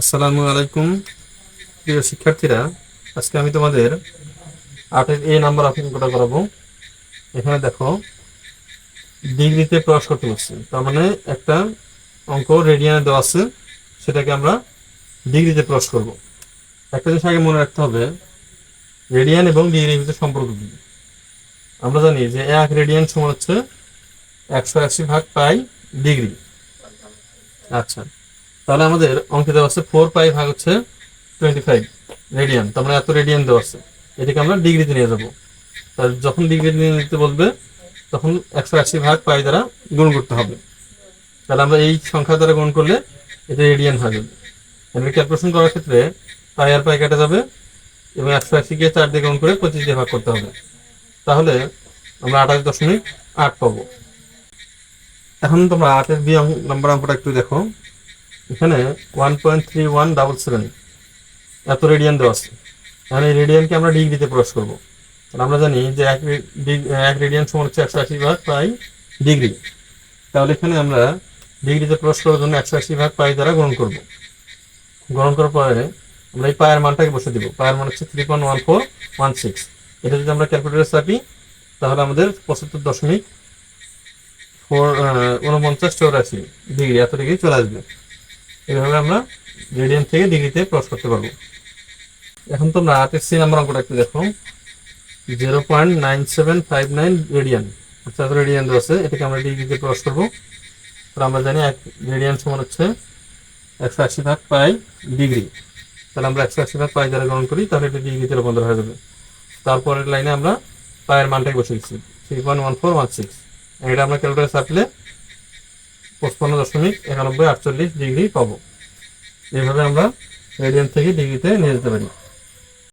আসসালামু আলাইকুম। প্রিয় শিক্ষার্থীরা, আজকে আমি তোমাদের আটের এ নাম্বার অঙ্কটা করাবো। এখানে দেখো, ডিগ্রিতে প্রকাশ করতে বলছি। তার মানে একটা অঙ্ক রেডিয়ানে দেওয়া আছে, সেটাকে আমরা ডিগ্রিতে প্রকাশ করব। একটা জিনিস আগে মনে রাখতে হবে রেডিয়ান এবং ডিগ্রির ভিতরে সম্পর্ক কি? আমরা জানি যে এক রেডিয়ান সমান হচ্ছে একশো আশি ভাগ পাই ডিগ্রি। আচ্ছা। তাহলে আমাদের অঙ্কে দেওয়া আছে ফোর পাই ভাগ হচ্ছে টোয়েন্টি ফাইভ রেডিয়ান তার মানে এত রেডিয়ান দেওয়া আছে। এটাকে আমরা ডিগ্রিতে নিয়ে যাব। তাহলে যখন ডিগ্রিতে নিয়ে নিতে বলবে, তখন একশো আশি ভাগ পাই দ্বারা গুণ করতে হবে। তাহলে আমরা এই সংখ্যা দ্বারা গুণ করলে এটা রেডিয়ান হয়ে যাবে। এবার ক্যালকুলেশন করার ক্ষেত্রে পাই আর পাই কাটা যাবে এবং একশো আশিকে চার দিয়ে গুণ করে পঁচিশ দিয়ে ভাগ করতে হবে। তাহলে আমরা আঠাশ দশমিক আট পাবো। এখন তোমরা আটের বি নাম্বার অঙ্কটা একটু দেখো। এখানে one point three one double seven এত রেডিয়ান দেওয়া আছে। তাহলে এই রেডিয়ানকে আমরা ডিগ্রিতে প্রকাশ করব। তাহলে আমরা জানি যে এক এক রেডিয়ান সমান হচ্ছে একশো আশি ভাগ পাই ডিগ্রি। তাহলে এখানে আমরা ডিগ্রিতে প্রকাশ করার জন্য একশো আশি ভাগ পাই দ্বারা গ্রহণ করব। গ্রহণ করার পরে আমরা এই পায়ের মানটাকে বসে দিব। পায়ের মান হচ্ছে three point one four one six এটা যদি আমরা ক্যালকুলেটারে চাপি, তাহলে আমাদের পঁচাত্তর দশমিক ফোর উনপঞ্চাশ চৌরাশি ডিগ্রি এত ডিগ্রি চলে আসবে। এইভাবে আমরা রেডিয়ান থেকে ডিগ্রিতে ক্রস করতে পারব। এখন তোমরা আটের সি নাম্বার অঙ্কটা একটু দেখো। Zero point nine seven five nine radian অর্থাৎ রেডিয়ান আছে এটাকে আমরা ডিগ্রিতে ক্রস করব। তো আমরা জানি এক রেডিয়ান সমান হচ্ছে একশো আশি ভাগ পাই ডিগ্রি তাহলে আমরা একশো আশি ভাগ পাই দ্বারা গ্রহণ করি, তাহলে এটা ডিগ্রিতে রূপান্তর হয়ে যাবে। তারপরের লাইনে আমরা পায়ের মানটাকে বসে দিচ্ছি। Three point one four one six এটা আমরা ক্যালকুলেটার চাপলে পঁচপান্ন দশমিক একানব্বই আটচল্লিশ ডিগ্রি পাবো। এইভাবে আমরা রেডিয়ান থেকে ডিগ্রিতে নিয়ে যেতে পারি।